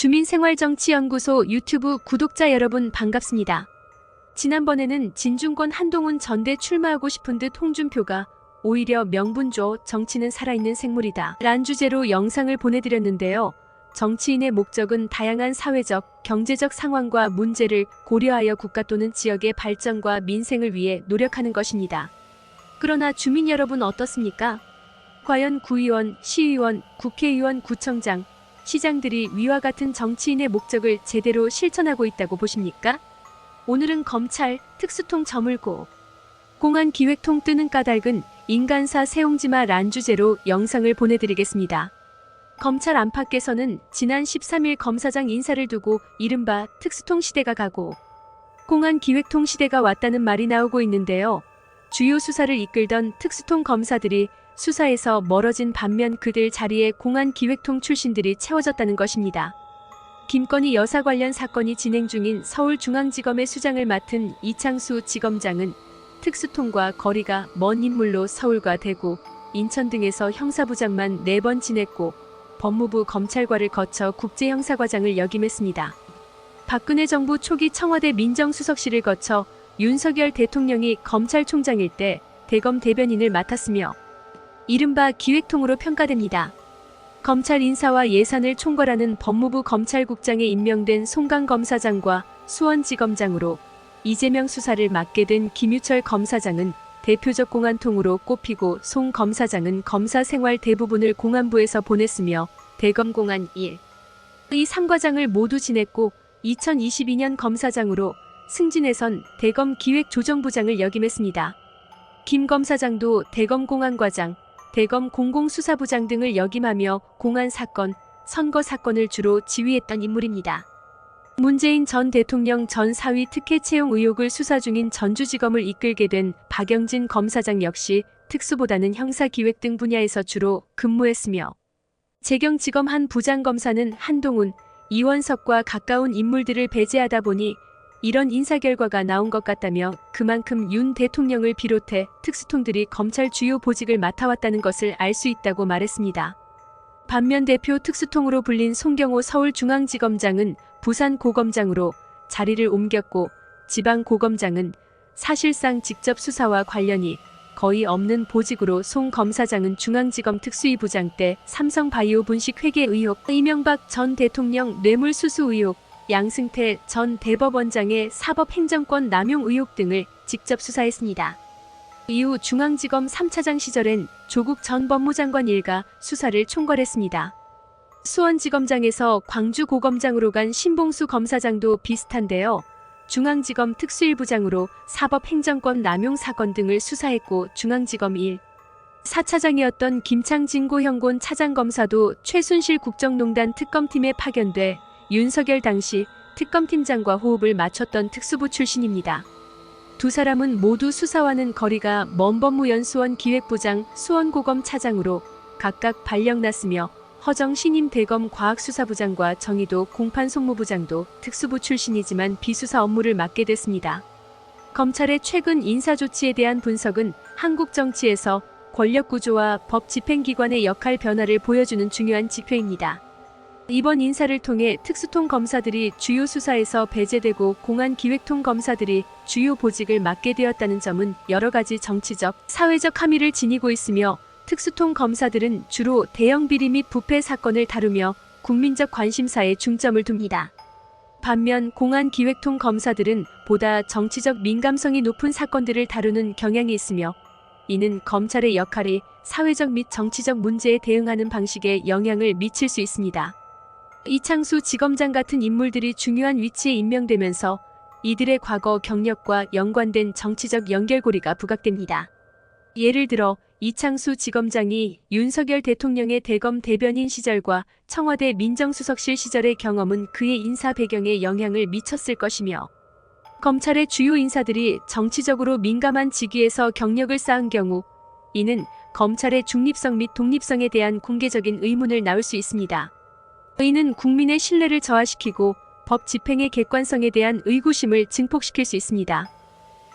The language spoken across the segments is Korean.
주민생활정치연구소 유튜브 구독자 여러분 반갑습니다. 지난번에는 진중권 한동훈 전대 출마하고 싶은 듯 홍준표가 오히려 명분조 정치는 살아있는 생물이다. 란 주제로 영상을 보내드렸는데요. 정치인의 목적은 다양한 사회적, 경제적 상황과 문제를 고려하여 국가 또는 지역의 발전과 민생을 위해 노력하는 것입니다. 그러나 주민 여러분 어떻습니까? 과연 구의원, 시의원, 국회의원, 구청장, 시장들이 위와 같은 정치인의 목적을 제대로 실천하고 있다고 보십니까? 오늘은 검찰, 특수통 저물고 공안 기획통 뜨는 까닭은 인간사 세옹지마 란 주제로 영상을 보내드리겠습니다. 검찰 안팎에서는 지난 13일 검사장 인사를 두고 이른바 특수통 시대가 가고 공안 기획통 시대가 왔다는 말이 나오고 있는데요. 주요 수사를 이끌던 특수통 검사들이 수사에서 멀어진 반면 그들 자리에 공안 기획통 출신들이 채워졌다는 것입니다. 김건희 여사 관련 사건이 진행 중인 서울중앙지검의 수장을 맡은 이창수 지검장은 특수통과 거리가 먼 인물로 서울과 대구, 인천 등에서 형사부장만 4번 지냈고 법무부 검찰과를 거쳐 국제형사과장을 역임했습니다. 박근혜 정부 초기 청와대 민정수석실을 거쳐 윤석열 대통령이 검찰총장일 때 대검 대변인을 맡았으며 이른바 기획통으로 평가됩니다. 검찰 인사와 예산을 총괄하는 법무부 검찰국장에 임명된 송강 검사장과 수원지검장으로 이재명 수사를 맡게 된 김유철 검사장은 대표적 공안통으로 꼽히고 송 검사장은 검사 생활 대부분을 공안부에서 보냈으며 대검 공안 1. 이 3과장을 모두 지냈고 2022년 검사장으로 승진해선 대검 기획조정부장을 역임했습니다. 김 검사장도 대검 공안과장, 대검 공공수사부장 등을 역임하며 공안 사건, 선거 사건을 주로 지휘했던 인물입니다. 문재인 전 대통령 전 사위 특혜 채용 의혹을 수사 중인 전주지검을 이끌게 된 박영진 검사장 역시 특수보다는 형사기획 등 분야에서 주로 근무했으며 재경지검 한 부장검사는 한동훈, 이원석과 가까운 인물들을 배제하다 보니 이런 인사 결과가 나온 것 같다며 그만큼 윤 대통령을 비롯해 특수통들이 검찰 주요 보직을 맡아왔다는 것을 알 수 있다고 말했습니다. 반면 대표 특수통으로 불린 송경호 서울중앙지검장은 부산 고검장으로 자리를 옮겼고 지방 고검장은 사실상 직접 수사와 관련이 거의 없는 보직으로 송 검사장은 중앙지검 특수위 부장 때 삼성바이오 분식 회계 의혹, 이명박 전 대통령 뇌물수수 의혹, 양승태 전 대법원장의 사법행정권 남용 의혹 등을 직접 수사했습니다. 이후 중앙지검 3차장 시절엔 조국 전 법무장관 일가 수사를 총괄했습니다. 수원지검장에서 광주고검장으로 간 신봉수 검사장도 비슷한데요. 중앙지검 특수일부장으로 사법행정권 남용 사건 등을 수사했고 중앙지검 1. 4차장이었던 김창진 고형곤 차장검사도 최순실 국정농단 특검팀에 파견돼 윤석열 당시 특검팀장과 호흡을 맞췄던 특수부 출신입니다. 두 사람은 모두 수사와는 거리가 먼 법무연수원 기획부장 수원고검 차장으로 각각 발령났으며 허정 신임 대검 과학수사부장과 정의도 공판송무부장도 특수부 출신이지만 비수사 업무를 맡게 됐습니다. 검찰의 최근 인사조치에 대한 분석은 한국 정치에서 권력구조와 법 집행기관의 역할 변화를 보여주는 중요한 지표입니다. 이번 인사를 통해 특수통 검사들이 주요 수사에서 배제되고 공안 기획통 검사들이 주요 보직을 맡게 되었다는 점은 여러 가지 정치적, 사회적 함의를 지니고 있으며 특수통 검사들은 주로 대형 비리 및 부패 사건을 다루며 국민적 관심사에 중점을 둡니다. 반면 공안 기획통 검사들은 보다 정치적 민감성이 높은 사건들을 다루는 경향이 있으며 이는 검찰의 역할이 사회적 및 정치적 문제에 대응하는 방식에 영향을 미칠 수 있습니다. 이창수 지검장 같은 인물들이 중요한 위치에 임명되면서 이들의 과거 경력과 연관된 정치적 연결고리가 부각됩니다. 예를 들어 이창수 지검장이 윤석열 대통령의 대검 대변인 시절과 청와대 민정수석실 시절의 경험은 그의 인사 배경에 영향을 미쳤을 것이며 검찰의 주요 인사들이 정치적으로 민감한 직위에서 경력을 쌓은 경우 이는 검찰의 중립성 및 독립성에 대한 공개적인 의문을 낳을 수 있습니다. 이는 국민의 신뢰를 저하시키고 법 집행의 객관성에 대한 의구심을 증폭시킬 수 있습니다.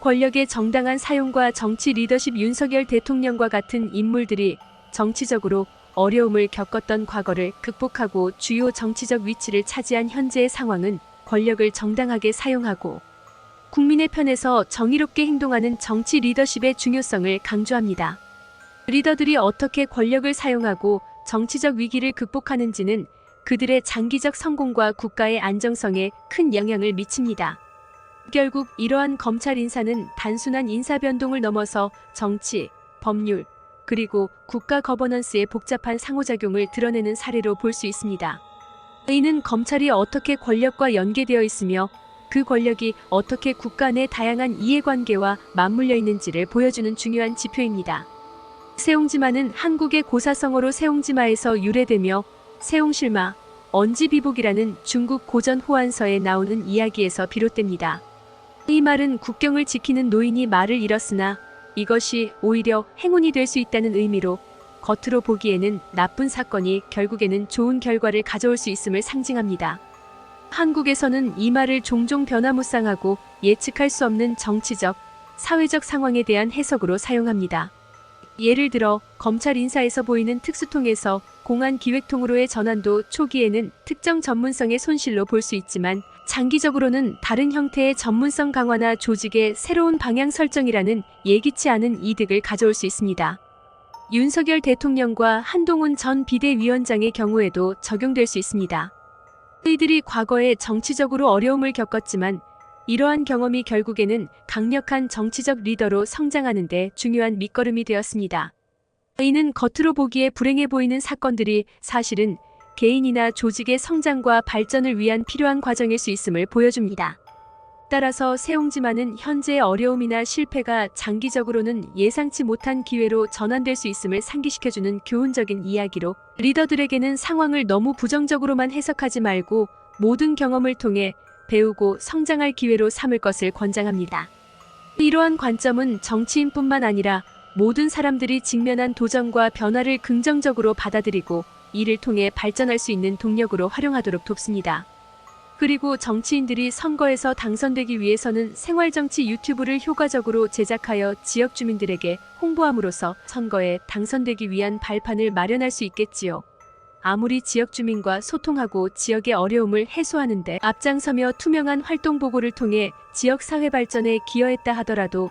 권력의 정당한 사용과 정치 리더십 윤석열 대통령과 같은 인물들이 정치적으로 어려움을 겪었던 과거를 극복하고 주요 정치적 위치를 차지한 현재의 상황은 권력을 정당하게 사용하고 국민의 편에서 정의롭게 행동하는 정치 리더십의 중요성을 강조합니다. 리더들이 어떻게 권력을 사용하고 정치적 위기를 극복하는지는 그들의 장기적 성공과 국가의 안정성에 큰 영향을 미칩니다. 결국 이러한 검찰 인사는 단순한 인사 변동을 넘어서 정치, 법률, 그리고 국가 거버넌스의 복잡한 상호작용을 드러내는 사례로 볼 수 있습니다. 이는 검찰이 어떻게 권력과 연계되어 있으며 그 권력이 어떻게 국가 내 다양한 이해관계와 맞물려 있는지를 보여주는 중요한 지표입니다. 세옹지마는 한국의 고사성어로 세옹지마에서 유래되며 세옹실마, 언지비복이라는 중국 고전 호안서에 나오는 이야기에서 비롯됩니다. 이 말은 국경을 지키는 노인이 말을 잃었으나 이것이 오히려 행운이 될 수 있다는 의미로 겉으로 보기에는 나쁜 사건이 결국에는 좋은 결과를 가져올 수 있음을 상징합니다. 한국에서는 이 말을 종종 변화무쌍하고 예측할 수 없는 정치적, 사회적 상황에 대한 해석으로 사용합니다. 예를 들어 검찰 인사에서 보이는 특수통에서 공안 기획통으로의 전환도 초기에는 특정 전문성의 손실로 볼 수 있지만 장기적으로는 다른 형태의 전문성 강화나 조직의 새로운 방향 설정이라는 예기치 않은 이득을 가져올 수 있습니다. 윤석열 대통령과 한동훈 전 비대위원장의 경우에도 적용될 수 있습니다. 이들이 과거에 정치적으로 어려움을 겪었지만 이러한 경험이 결국에는 강력한 정치적 리더로 성장하는 데 중요한 밑거름이 되었습니다. 이는 겉으로 보기에 불행해 보이는 사건들이 사실은 개인이나 조직의 성장과 발전을 위한 필요한 과정일 수 있음을 보여줍니다. 따라서 세옹지마는 현재의 어려움이나 실패가 장기적으로는 예상치 못한 기회로 전환될 수 있음을 상기시켜주는 교훈적인 이야기로 리더들에게는 상황을 너무 부정적으로만 해석하지 말고 모든 경험을 통해 배우고 성장할 기회로 삼을 것을 권장합니다. 이러한 관점은 정치인뿐만 아니라 모든 사람들이 직면한 도전과 변화를 긍정적으로 받아들이고 이를 통해 발전할 수 있는 동력으로 활용하도록 돕습니다. 그리고 정치인들이 선거에서 당선되기 위해서는 생활정치 유튜브를 효과적으로 제작하여 지역 주민들에게 홍보함으로써 선거에 당선되기 위한 발판을 마련할 수 있겠지요. 아무리 지역 주민과 소통하고 지역의 어려움을 해소하는데 앞장서며 투명한 활동 보고를 통해 지역 사회 발전에 기여했다 하더라도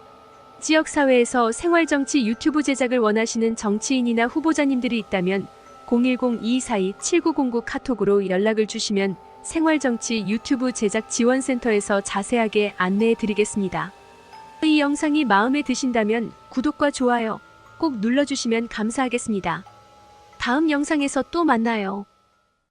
지역사회에서 생활정치 유튜브 제작을 원하시는 정치인이나 후보자님들이 있다면 010-2242-7909 카톡으로 연락을 주시면 생활정치 유튜브 제작 지원센터에서 자세하게 안내해 드리겠습니다. 이 영상이 마음에 드신다면 구독과 좋아요 꼭 눌러주시면 감사하겠습니다. 다음 영상에서 또 만나요.